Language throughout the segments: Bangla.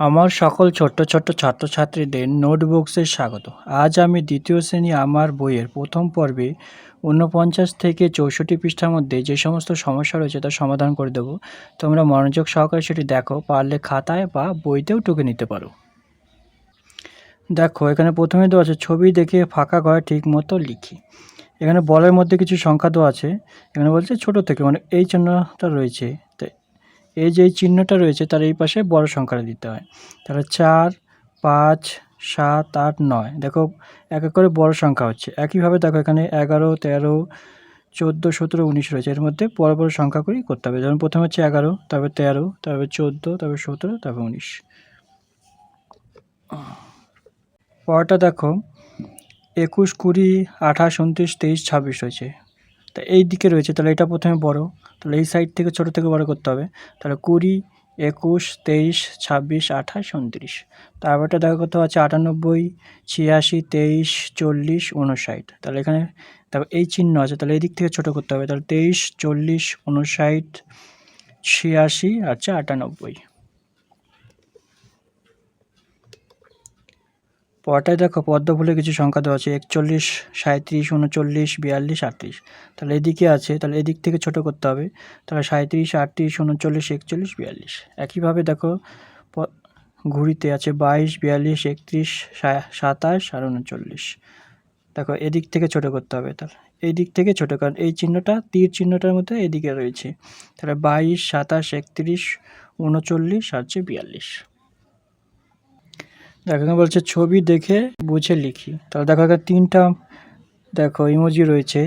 আমার সকল ছোট্ট ছোট্ট ছাত্রছাত্রীদের নোটবুকসে স্বাগত। আজ আমি দ্বিতীয় শ্রেণি আমার বইয়ের প্রথম পর্বে ঊনপঞ্চাশ থেকে চৌষট্টি পৃষ্ঠার মধ্যে যে সমস্ত সমস্যা রয়েছে তার সমাধান করে দেবো। তোমরা মনোযোগ সহকারে সেটি দেখো, পারলে খাতায় বা বইতেও টুকে নিতে পারো। দেখো, এখানে প্রথমে দেওয়া আছে, ছবি দেখে ফাঁকা ঘরে ঠিক মতো লিখি। এখানে বলের মধ্যে কিছু সংখ্যা দেওয়া আছে। এখানে বলছে ছোট থেকে মানে এই চিহ্নটা রয়েছে। এই যে চিহ্নটা রয়েছে, তার এই পাশে বড় সংখ্যাটা দিতে হয়। তাহলে চার, পাঁচ, সাত, আট, নয়। দেখো, এক এক করে বড় সংখ্যা হচ্ছে। একইভাবে দেখো, এখানে এগারো, তেরো, চোদ্দ, সতেরো, উনিশ রয়েছে। এর মধ্যে বড় বড় সংখ্যা করেই করতে হবে। যেমন প্রথমে হচ্ছে এগারো, তারপর তেরো, তারপর চোদ্দ, তারপর সতেরো, তারপর উনিশ। পরটা দেখো, একুশ, কুড়ি, আঠাশ, উনত্রিশ, তেইশ, ছাব্বিশ রয়েছে। তা এই দিকে রয়েছে, তাহলে এটা প্রথমে বড়, তাহলে এই সাইড থেকে ছোট থেকে বড় করতে হবে। তাহলে কুড়ি, একুশ, তেইশ, ছাব্বিশ, আঠাশ, উনত্রিশ। তারপরটা দেখা করতে হচ্ছে আটানব্বই, ছিয়াশি, তেইশ, চল্লিশ, উনষাট। তাহলে এখানে তারপর এই চিহ্ন আছে, তাহলে এই দিক থেকে ছোট করতে হবে। তাহলে তেইশ, চল্লিশ, উনষাট, ছিয়াশি আচ্ছা আটানব্বই। পরটায় দেখো পদ্ম ফুলে কিছু সংখ্যা দেওয়া আছে, একচল্লিশ সাঁত্রিশ উনচল্লিশ, বিয়াল্লিশ, আটত্রিশ। তাহলে এদিকে আছে, তাহলে এদিক থেকে ছোট করতে হবে। তাহলে সাঁত্রিশ আটত্রিশ, উনচল্লিশ, একচল্লিশ, বিয়াল্লিশ। একইভাবে দেখো ঘুড়িতে আছে বাইশ, বিয়াল্লিশ, একত্রিশ সাতাশ আর উনচল্লিশ। দেখো এদিক থেকে ছোট করতে হবে তাহলে। এই দিক থেকে ছোট, কারণ এই চিহ্নটা তীর চিহ্নটার মধ্যে এদিকে রয়েছে। তাহলে বাইশ, সাতাশ, একত্রিশ, উনচল্লিশ আর বিয়াল্লিশ। দেখো, এখানে বলছে, ছবি দেখে বুঝে লিখি। তাহলে দেখো, এখানে তিনটা, দেখো ইমোজি রয়েছে।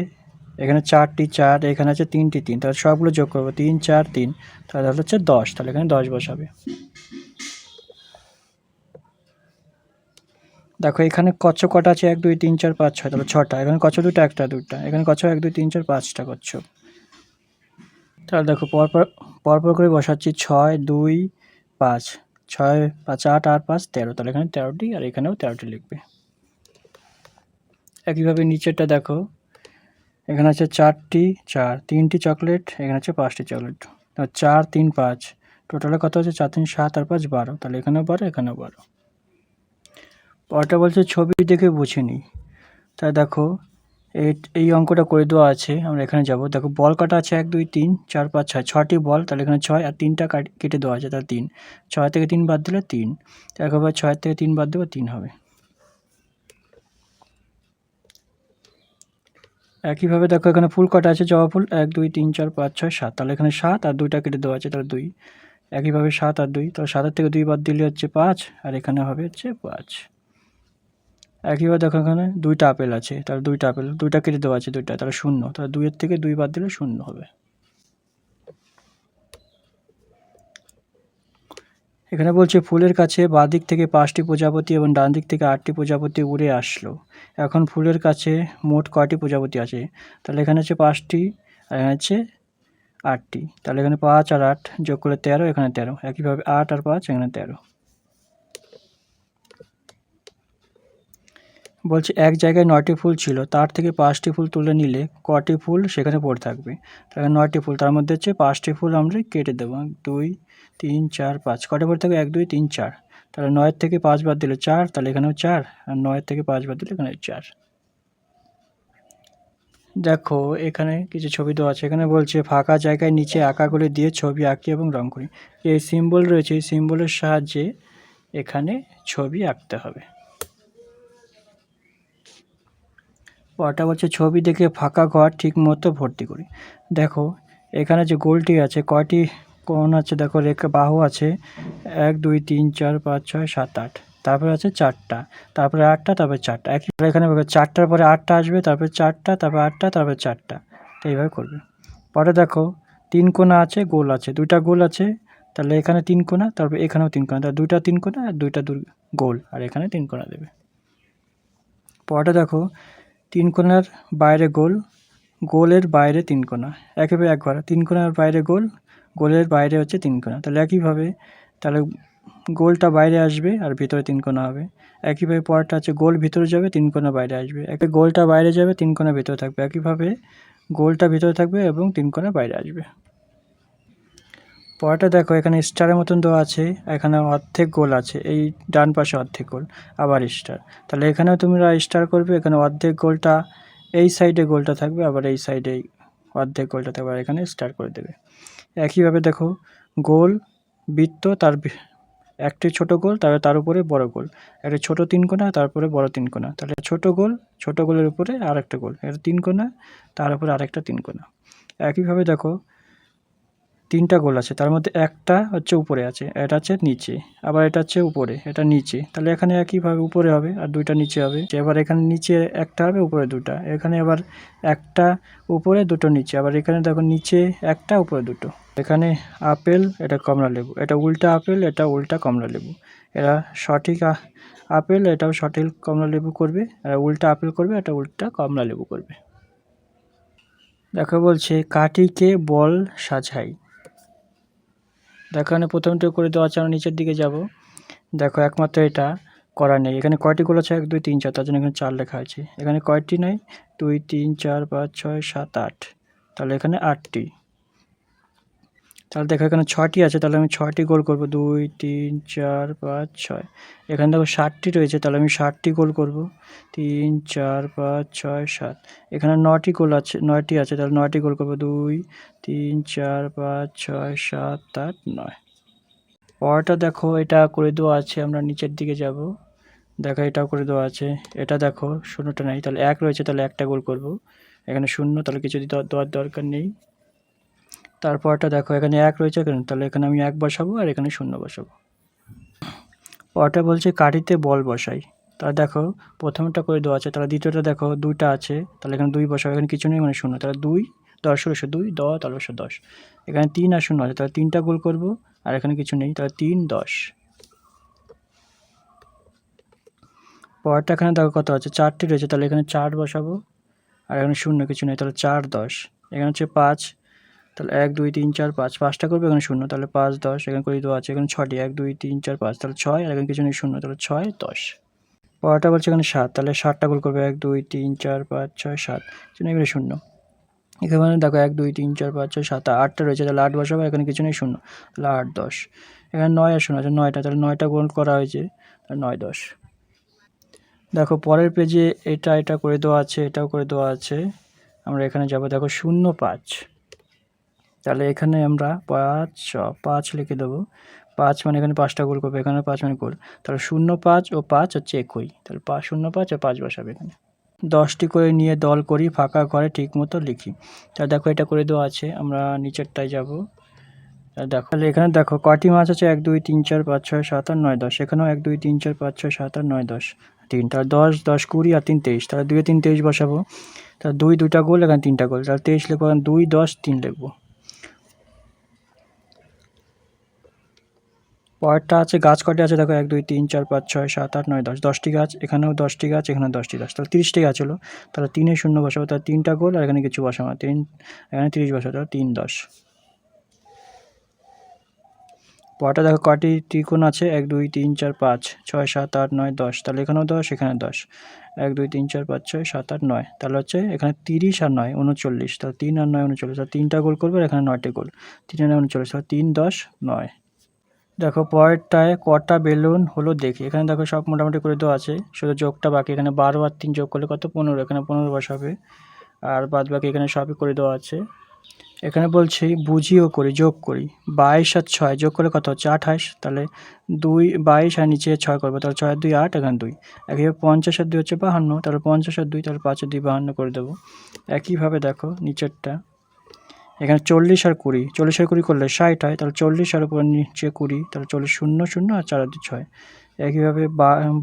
এখানে চারটি চার, এখানে আছে তিনটি তিন। তাহলে সবগুলো যোগ করব, তিন, চার, তিন। তাহলে হচ্ছে দশ। তাহলে এখানে দশ বসাবে। দেখো, এখানে কচ্ছ কটা আছে? এক, দুই, তিন, চার, পাঁচ, ছয়। তাহলে ছটা। এখানে কচ্ছ দুটো, একটা দুটা। এখানে কচ্ছ এক, দুই, তিন, চার, পাঁচটা কচ্ছ তাহলে দেখো, পরপর পরপর করে বসাচ্ছি, ছয়, দুই, পাঁচ। ছয় পাঁচ আট আট, পাঁচ, তেরো। তাহলে এখানে তেরোটি আর এখানেও তেরোটি লিখবে। একইভাবে নিচেরটা দেখো। এখানে আছে চারটি চার। তিনটি চকলেট, এখানে আছে পাঁচটি চকলেট। চার, তিন, পাঁচ। টোটালে কত হচ্ছে চার, তিন, সাত আর পাঁচ, বারো। তাহলে এখানেও বারো এখানেও বারো। পরটা বলছে ছবি দেখে বুঝে নিই তাই দেখো এই এই অঙ্কটা করে দেওয়া আছে, আমরা এখানে যাব। দেখো, বল কাটা আছে এক, দুই, তিন, চার, পাঁচ, ছয়। ছটি বল, তাহলে এখানে ছয় আর তিনটা কাট- কেটে দেওয়া আছে, তাহলে তিন। ছয় থেকে তিন বাদ দিলে তিন। একবার ছয় থেকে তিন বাদ দেবো, তিন হবে। একইভাবে দেখো, এখানে ফুল কাটা আছে, জবা ফুল। এক, দুই, তিন, চার, পাঁচ, ছয়, সাত। তাহলে এখানে সাত আর দুইটা কেটে দেওয়া আছে, তাহলে দুই। একইভাবে সাত আর দুই, তাহলে সাতের থেকে দুই বাদ দিলে হচ্ছে পাঁচ, আর এখানে হবে হচ্ছে পাঁচ। একইভাবে দেখো এখানে দুইটা আপেল আছে, তাহলে দুইটা আপেল, দুইটা কেটে দেওয়া আছে দুইটা, তাহলে শূন্য, তাহলে দুইয়ের থেকে দুই বাদ দিলে শূন্য হবে। এখানে বলছে, ফুলের কাছে বাঁ দিক থেকে পাঁচটি প্রজাপতি এবং ডান দিক থেকে আটটি প্রজাপতি উড়ে আসলো। এখন ফুলের কাছে মোট কয়টি প্রজাপতি আছে? তাহলে এখানে হচ্ছে পাঁচটি, আর এখানে হচ্ছে আটটি। তাহলে এখানে পাঁচ আর আট যোগ করলে তেরো, এখানে তেরো। একইভাবে আট আর পাঁচ, এখানে তেরো। বলছে, এক জায়গায় নয়টি ফুল ছিল, তার থেকে পাঁচটি ফুল তুলে নিলে কটি ফুল সেখানে পড়ে থাকবে? তাহলে নয়টি ফুল, তার মধ্যে হচ্ছে পাঁচটি ফুল আমরা কেটে দেবো। দুই, তিন, চার, পাঁচ, কটা পড়ে থাকবে? এক, দুই, তিন, চার। তাহলে নয়ের থেকে পাঁচ বাদ দিলে চার, তাহলে এখানেও চার, আর নয়ের থেকে পাঁচ বাদ দিলে এখানে চার। দেখো, এখানে কিছু ছবি দেওয়া আছে। এখানে বলছে, ফাঁকা জায়গায় নিচে আঁকাগুলি দিয়ে ছবি আঁকি এবং রং করি। এই সিম্বল রয়েছে, এই সিম্বলের সাহায্যে এখানে ছবি আঁকতে হবে। পরটা বলছে, ছবি দেখে ফাঁকা ঘর ঠিক মতো ভর্তি করি। দেখো, এখানে যে গোলটি আছে, কয়টি কোন আছে? দেখো, রেখা বাহু আছে, এক, দুই, তিন, চার, পাঁচ, ছয়, সাত, আট। তারপরে আছে চারটা, তারপরে আটটা, তারপরে চারটা। একই এখানে চারটার পরে আটটা আসবে, তারপরে চারটা, তারপরে আটটা, তারপরে চারটা। তো এইভাবে করবে। পরে দেখো, তিন কোণা আছে, গোল আছে। দুইটা গোল আছে, তাহলে এখানে তিন কোণা, তারপরে এখানেও তিন কোণা। তাহলে দুইটা তিন কোণা আর দুইটা দু গোল, আর এখানে তিন কোণা দেবে। পরটা দেখো তিন কোণার বাইরে গোল, গোলের বাইরে তিন কোণা। একেবারে এক ঘর তিন কোণার বাইরে গোল, গোলের বাইরে হচ্ছে তিন কোণা। তাহলে একইভাবে, তাহলে গোলটা বাইরে আসবে আর ভিতরে তিন কোণা হবে। একইভাবে পরেরটা হচ্ছে গোল ভিতরে যাবে, তিন কোণা বাইরে আসবে। একে গোলটা বাইরে যাবে, তিন কোণা ভিতরে থাকবে। একইভাবে গোলটা ভিতরে থাকবে এবং তিন কোণা বাইরে আসবে। পরেরটা দেখো, এখানে স্টারের মতন দেওয়া আছে, এখানে অর্ধেক গোল আছে, এই ডান পাশে অর্ধেক গোল, আবার স্টার তাহলে এখানেও তোমরা স্টার করবে, এখানে অর্ধেক গোলটা, এই সাইডে গোলটা থাকবে, আবার এই সাইডে অর্ধেক গোলটা থাকবে আর এখানে স্টার করে দেবে। একইভাবে দেখো, গোল, বৃত্ত, তার একটি ছোট গোল তারপরে তার উপরে বড় গোল। একটা ছোট তিন কোণা তারপরে বড় তিন কোণা। তাহলে ছোট গোল, ছোট গোলের উপরে আর একটা গোল। এটা তিন কোণা, তার উপরে আরেকটা তিন কোণা। একইভাবে দেখো তিনটা গোল আছে, তার মধ্যে একটা হচ্ছে উপরে আছে, এটা হচ্ছে নিচে, আবার এটা হচ্ছে উপরে, এটা নিচে, তাহলে এখানে একইভাবে উপরে হবে আর দুইটা নিচে হবে এবার এখানে নিচে একটা হবে, উপরে দুটা এখানে আবার একটা উপরে, দুটো নিচে, আবার এখানে দেখো নিচে একটা, উপরে দুটো, এখানে আপেল, এটা কমলা লেবু, এটা উল্টা আপেল, এটা উল্টা কমলা লেবু, এরা সঠিক আপেল, এটাও সঠিক কমলা লেবু করবে আর উল্টা আপেল করবে, এটা উল্টা কমলা লেবু করবে। দেখো বলছে কাঠিকে বল সাজাই। দেখো, এখানে প্রথমটা করে দেওয়া আছে, আমরা নিচের দিকে যাব। দেখো, একমাত্র এটা করা নেই। এখানে কয়টি গোল আছে? এক, দুই, তিন, চার, তার জন্য এখানে চার লেখা আছে। এখানে কয়টি নেই? দুই, তিন, চার, পাঁচ, ছয়, সাত, আট। তাহলে এখানে আটটি। তাহলে দেখো এখানে ছটি আছে, তাহলে আমি ছয়টি গোল করব। দুই, তিন, চার, পাঁচ, ছয়। এখানে দেখো ষাটটি রয়েছে, তাহলে আমি ষাটটি গোল করব। তিন, চার, পাঁচ, ছয়, সাত। এখানে নটি গোল আছে, নয়টি আছে, তাহলে নয়টি গোল করব। দুই, তিন, চার, পাঁচ, ছয়, সাত, আট, নয়। পরটা দেখো, এটা করে দেওয়া আছে, আমরা নিচের দিকে যাব। দেখো এটাও করে দেওয়া আছে। এটা দেখো, শূন্যটা নেই, তাহলে এক রয়েছে, তাহলে একটা গোল করব। এখানে শূন্য, তাহলে কিছু দেওয়ার দরকার নেই। তারপরটা দেখো, এখানে এক রয়েছে কেন তাহলে এখানে আমি এক বসাবো আর এখানে শূন্য বসাবো। পরটা বলছে কাঠিতে বল বসাই। তাহলে দেখো, প্রথমটা করে দেওয়া আছে, তাহলে দ্বিতীয়টা দেখো, দুইটা আছে, তাহলে এখানে দুই বসাবো, এখানে কিছু নেই মানে শূন্য। তাহলে দুই, দশ ষোলোশো দুই দ তেরোশো দশ। এখানে তিন আর শূন্য আছে, তাহলে তিনটা গোল করব আর এখানে কিছু নেই, তাহলে তিন, দশ। পরটা এখানে দেখো কত আছে, চারটি রয়েছে, তাহলে এখানে চার বসাবো আর এখানে শূন্য, কিছু নেই, তাহলে চার, দশ। এখানে হচ্ছে পাঁচ তাহলে এক, দুই, তিন, চার, পাঁচ। পাঁচটা করবে, এখানে শূন্য। তাহলে পাঁচ, দশ, এখানে করে দেওয়া আছে, এখানে ছটি। এক, দুই, তিন, চার, পাঁচ। তাহলে ছয়, আর এখানে কিছু নেই, শূন্য। তাহলে ছয়, দশ। পরেরটা বলছে এখানে সাত। তাহলে সাতটা গোল করবে, এক, দুই, তিন, চার, পাঁচ, ছয়, সাত। এখানে শূন্য। এখানে দেখো এক, দুই, তিন, চার, পাঁচ, ছয়, সাত। আটটা রয়েছে, তাহলে আট বসাবো, এখানে কিছু নেই, শূন্য। তাহলে আট, দশ। এখানে নয় আর শূন্য আছে, নয়টা। তাহলে নয়টা গোল করা হয়েছে, তাহলে নয়, দশ। দেখো পরের পেজে এটা এটা করে দেওয়া আছে, এটাও করে দেওয়া আছে। আমরা এখানে যাব, দেখো শূন্য, পাঁচ। তাহলে এখানে আমরা পাঁচ, ছ, পাঁচ লিখে দেবো। পাঁচ মানে এখানে পাঁচটা গোল করবে, এখানে পাঁচ মানে গোল। তাহলে শূন্য পাঁচ ও পাঁচ হচ্ছে একই। তাহলে পাঁচ শূন্য পাঁচ আর পাঁচ বসাবে এখানে। দশটি করে নিয়ে দল করি, ফাঁকা ঘরে ঠিক মতো লিখি। তাহলে দেখো এটা করে দেওয়া আছে, আমরা নিচেরটায় যাব। দেখো, তাহলে এখানে দেখো কটি মাছ আছে? এক, দুই, তিন, চার, পাঁচ, ছয়, সাত, আট, নয়, দশ। এখানেও এক, দুই, তিন, চার, পাঁচ, ছয়, সাত, আট, নয়, দশ। তিন, তাহলে দশ দশ কুড়ি আর তিন, তেইশ। তাহলে দুই, তিন, তেইশ বসাবো। তাহলে দুই দুটা গোল, এখানে তিনটা গোল। তাহলে তেইশ লিখব দুই, দশ, তিন লিখব। পরেরটা আছে, গাছ কটি আছে? দেখো, এক, দুই, তিন, চার, পাঁচ, ছয়, সাত, আট, নয়, দশ। দশটি গাছ, এখানেও দশটি গাছ, এখানেও দশটি গাছ। তাহলে তিরিশটি গাছ হলো। তাহলে তিনে শূন্য বসাবো, তাহলে তিনটা গোল, আর এখানে কিছু বসাবো। তিন, এখানে তিরিশ বসাবো, তাহলে তিন, দশ। পরটা দেখো কটি ত্রিকোণ আছে? এক, দুই, তিন, চার, পাঁচ, ছয়, সাত, আট, নয়, দশ। তাহলে এখানেও দশ, এখানে দশ। এক, দুই, তিন, চার, পাঁচ, ছয়, সাত, আট, নয়। তাহলে হচ্ছে এখানে তিরিশ আর নয়, উনচল্লিশ। তাহলে তিন আর নয়, উনচল্লিশ। তাহলে তিনটা গোল করবে আর এখানে নয়টি গোল। তিন আর নয়, উনচল্লিশ। তাহলে তিন, দশ, নয়। দেখো পরেরটায় কটা বেলুন হলো দেখি। এখানে দেখো সব মোটামুটি করে দেওয়া আছে। শুধু যোগটা বাকি, এখানে বারো আর তিন যোগ করলে কত? পনেরো। এখানে পনেরো বসাবে। আর বাদ বাকি এখানে সবই করে দেওয়া আছে। এখানে বলছি বুঝিও করি, যোগ করি। বাইশ আর ছয় যোগ করলে কত হচ্ছে? আঠাশ। তাহলে দুই, বাইশ আর নিচে ছয় করব। তাহলে ছয় দুই, আট, এখানে দুই। একইভাবে পঞ্চাশ আর দুই হচ্ছে বাহান্ন। তাহলে পঞ্চাশ আর দুই, তাহলে পাঁচ দুই বাহান্ন করে দেবো। একইভাবে দেখো নিচেরটা। এখানে চল্লিশ আর কুড়ি, চল্লিশ আর কুড়ি করলে ষাট হয়, তাহলে চল্লিশ আর উপরে নিচে কুড়ি, তাহলে চল্লিশ শূন্য শূন্য আর চার ছয়। একইভাবে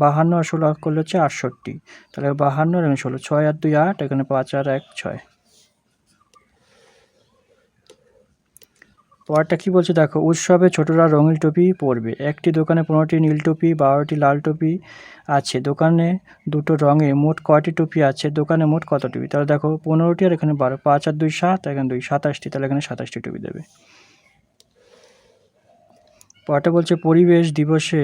বাহান্ন আর ষোলো করলে হচ্ছে আটষট্টি, তাহলে বাহান্ন আর ষোলো, ছয় আর দুই আট, এখানে পাঁচ আর এক ছয়। পরেরটা কি বলছে? দেখো, উৎসবে ছোটরা রঙিন টুপি পরবে। একটি দোকানে পনেরোটি নীল টুপি, বারোটি লাল টুপি আছে। দোকানে দুটো রঙে মোট কয়টি টুপি আছে? দোকানে মোট কত টুপি? তাহলে দেখো, পনেরোটি আর এখানে বারো, পাঁচ আর দুই, সাত, এখানে দুই, সাতাশটি। তাহলে এখানে সাতাশটি টুপি দেবে। পরটা বলছে, পরিবেশ দিবসে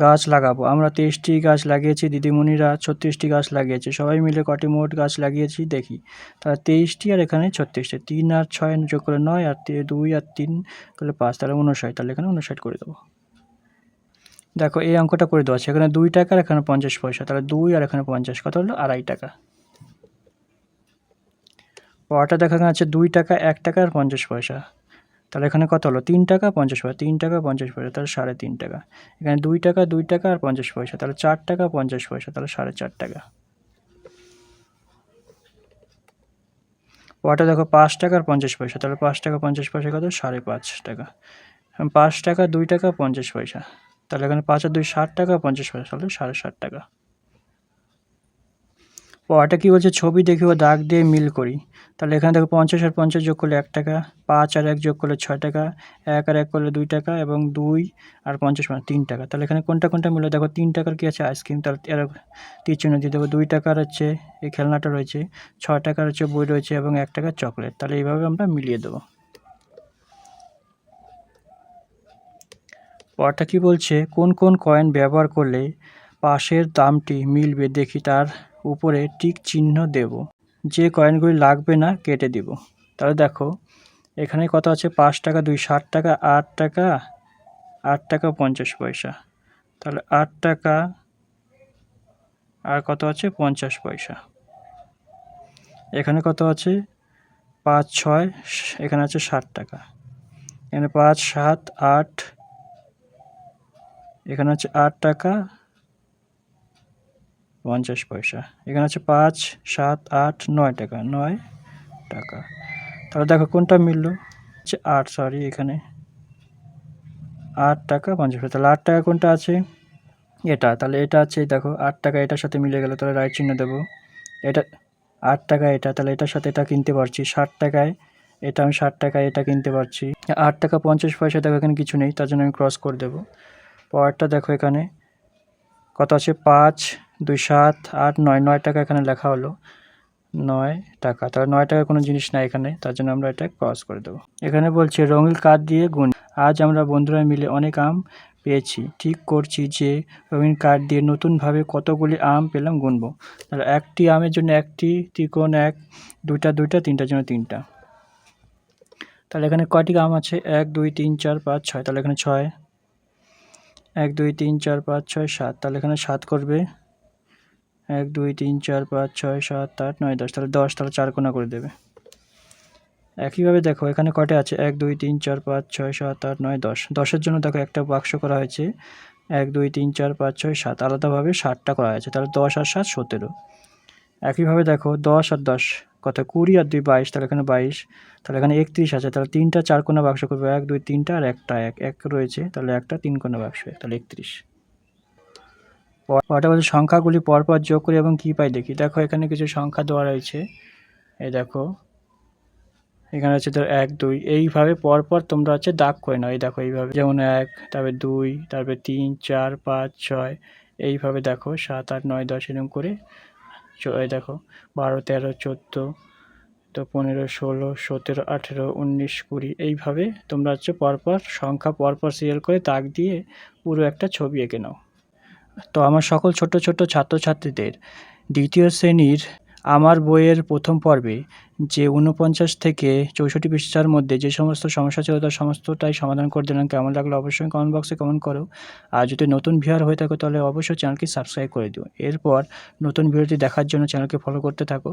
গাছ লাগাবো। আমরা তেইশটি গাছ লাগিয়েছি, দিদিমণিরা ছত্রিশটি গাছ লাগিয়েছে। সবাই মিলে কটি মোট গাছ লাগিয়েছি, দেখি। তাহলে তেইশটি আর এখানে ছত্রিশটি। তিন আর ছয় যোগ করে নয় আর দুই আর তিন করলে পাঁচ, তাহলে উনষাট তাহলে এখানে উনষাট করে দেবো। দেখো, এই অঙ্কটা করে দেওয়া আছে। এখানে দুই টাকা আর এখানে পঞ্চাশ পয়সা। তাহলে দুই আর এখানে পঞ্চাশ। কত হলো? আড়াই টাকা। পরটা দেখা যাচ্ছে দুই টাকা, এক টাকা আর পঞ্চাশ পয়সা। তাহলে এখানে কত হলো? তিন টাকা পঞ্চাশ পয়সা। তিন টাকা পঞ্চাশ পয়সা, তাহলে সাড়ে তিন টাকা। এখানে দুই টাকা দুই টাকা আর পঞ্চাশ পয়সা। তাহলে চার টাকা, পঞ্চাশ পয়সা, তাহলে সাড়ে চার টাকা। পরটা দেখো, পাঁচ টাকা আর পঞ্চাশ পয়সা। তাহলে পাঁচ টাকা, পঞ্চাশ পয়সা কত? সাড়ে পাঁচ টাকা। পাঁচ টাকা, দুই টাকা, পঞ্চাশ পয়সা। তাহলে এখানে পাঁচ আর দুই, ষাট টাকা, পঞ্চাশ পয়সা, তাহলে সাড়ে ষাট টাকা। পরটা কী বলছে? ছবি দেখি ও দাগ দিয়ে মিল করি। তাহলে এখানে দেখো পঞ্চাশ আর পঞ্চাশ যোগ করলে এক টাকা, পাঁচ আর এক যোগ করলে ছয় টাকা, এক আর এক করলে দুই টাকা এবং দুই আর পঞ্চাশ মানে তিন টাকা। তাহলে এখানে কোনটা কোনটা মিলে? দেখো তিন টাকার কি আছে? আইসক্রিম, তাহলে এর তীর চিহ্ন দিয়ে দেবো। দুই টাকার হচ্ছে এই খেলনাটা রয়েছে, ছয় টাকার হচ্ছে বই রয়েছে এবং এক টাকার চকলেট। তাহলে এইভাবে আমরা মিলিয়ে দেবো। পরটা কি বলছে? কোন কোন কয়েন ব্যবহার করলে পাশের দামটি মিলবে? দেখি তার উপরে টিক চিহ্ন দেব। যে কয়েনগুলি লাগবে না, কেটে দিব। তাহলে দেখো, এখানে কত আছে? পাঁচ টাকা, দুই, ষাট টাকা, আট টাকা আট টাকা, পঞ্চাশ পয়সা। তাহলে আট টাকা, আর কত আছে? পঞ্চাশ পয়সা। এখানে কত আছে? পাঁচ, ছয়, এখানে আছে ষাট টাকা। এখানে পাঁচ, সাত, আট, এখানে আছে আট টাকা পঞ্চাশ পয়সা। এখানে আছে পাঁচ, সাত, আট, নয় টাকা নয় টাকা। তাহলে দেখো কোনটা মিললো? হচ্ছে আট সরি এখানে। আট টাকা, পঞ্চাশ পয়সা। তাহলে আট টাকা কোনটা আছে? এটা। তাহলে এটা আছে, দেখো, আট টাকা এটার সাথে মিলে গেল, তাহলে রাইট চিহ্ন দেবো। এটা, আট টাকা এটা, তাহলে এটার সাথে এটা কিনতে পারছি। ষাট টাকায় এটা আমি ষাট টাকায় এটা কিনতে পারছি। আট টাকা, পঞ্চাশ পয়সা দেখো এখানে কিছু নেই, তার জন্য আমি ক্রস করে দেবো। পরেরটা দেখো এখানে। কত আছে? পাঁচ দুই সাত আট নয় নয় টাকা এখানে লেখা হলো। নয় টাকা। তাহলে নয় টাকার কোনো জিনিস নাই এখানে। তার জন্য আমরা এটা ক্রস করে দেবো। এখানে বলছে, রঙিন কাঠ দিয়ে গুণ। আজ আমরা বন্ধুরা মিলে অনেক আম পেয়েছি। ঠিক করছি যে রঙিন কাঠ দিয়ে নতুনভাবে কতগুলি আম পেলাম গুনবো। তাহলে একটি আমের জন্য একটি ত্রিকোণ এক, দুইটা দুইটা, তিনটার জন্য তিনটা। তাহলে এখানে কয়টি আম আছে? এক, দুই, তিন, চার, পাঁচ, ছয়। তাহলে এখানে ছয়। এক, দুই, তিন, চার, পাঁচ, ছয়, সাত। তাহলে এখানে সাত করবে। এক, দুই, তিন, চার, পাঁচ, ছয়, সাত, আট, নয়, দশ, তাহলে দশ, তাহলে চার কোনা করে দেবে। একইভাবে দেখো, এখানে কটে আছে? এক, দুই, তিন, চার, পাঁচ, ছয়, সাত, আট, নয়, দশ। দশের জন্য দেখো একটা বাক্স করা হয়েছে। এক, দুই, তিন, চার, পাঁচ, ছয়, সাত। আলাদাভাবে ষাটটা করা হয়েছে। তাহলে দশ আর সাত সতেরো। একইভাবে দেখো, দশ আর দশ, কত? কুড়ি আর দুই বাইশ, তাহলে এখানে বাইশ। তাহলে এখানে একত্রিশ আছে। তাহলে তিনটা চার কোনা বাক্স করবে। এক, দুই, তিনটা আর একটা, এক এক রয়েছে। তাহলে একটা তিন কোনা বাক্স তাহলে একত্রিশ। বলছে সংখ্যাগুলি পরপর যোগ করি এবং কী পাই দেখি। দেখো, এখানে কিছু সংখ্যা দেওয়া রয়েছে। এই দেখো, এখানে হচ্ছে ধর এক, দুই, এইভাবে পরপর তোমরা হচ্ছে দাগ করে নাও। এই দেখো, এইভাবে যেমন এক, তারপরে দুই, তারপরে তিন, চার, পাঁচ, ছয়, এইভাবে দেখো, সাত, আট, নয়, দশ, এরকম করে। এই দেখো, বারো, তেরো, চোদ্দ, তো পনেরো, ষোলো, সতেরো, আঠেরো, উনিশ, কুড়ি, এইভাবে তোমরা হচ্ছে পরপর সংখ্যা পরপর সিরিয়াল করে দাগ দিয়ে পুরো একটা ছবি এঁকে নাও। তো আমার সকল ছোট ছোট ছাত্রছাত্রীদের দ্বিতীয় শ্রেণির আমার বইয়ের প্রথম পর্বে যে উনপঞ্চাশ থেকে চৌষট্টি পৃষ্ঠার মধ্যে যে সমস্ত সমস্যা ছিল তার সমস্তটাই সমাধান করে দিলাম। কেমন লাগল অবশ্যই কমেন্ট বক্সে কমেন্ট করো। আর যদি নতুন ভিউয়ার হয়ে থাকো তাহলে অবশ্যই চ্যানেলকে সাবস্ক্রাইব করে দিও। এরপর নতুন ভিডিওটি দেখার জন্য চ্যানেলকে ফলো করতে থাকো।